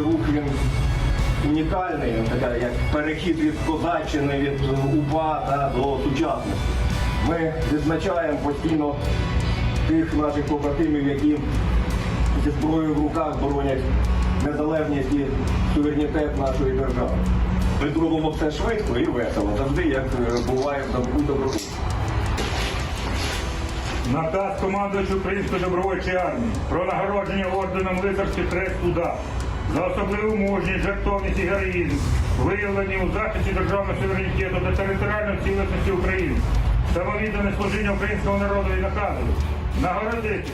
він унікальний, він така, як перехід від козаччини, від УПА да, до сучасності. Ми відзначаємо постійно тих наших побратимів, які зі зброєю в руках боронять незалежність і суверенітет нашої держави. Ми зробимо все швидко і весело, завжди як е, буває в добру добру. Наказ командувачу Української добровольчої армії про нагородження орденом лицарський хрест уда за особливу мужність, жертовність і героїзм, виявлені у захисті державного суверенітету та територіальної цілісності України, самовіддане служіння українського народу і наказу, нагородити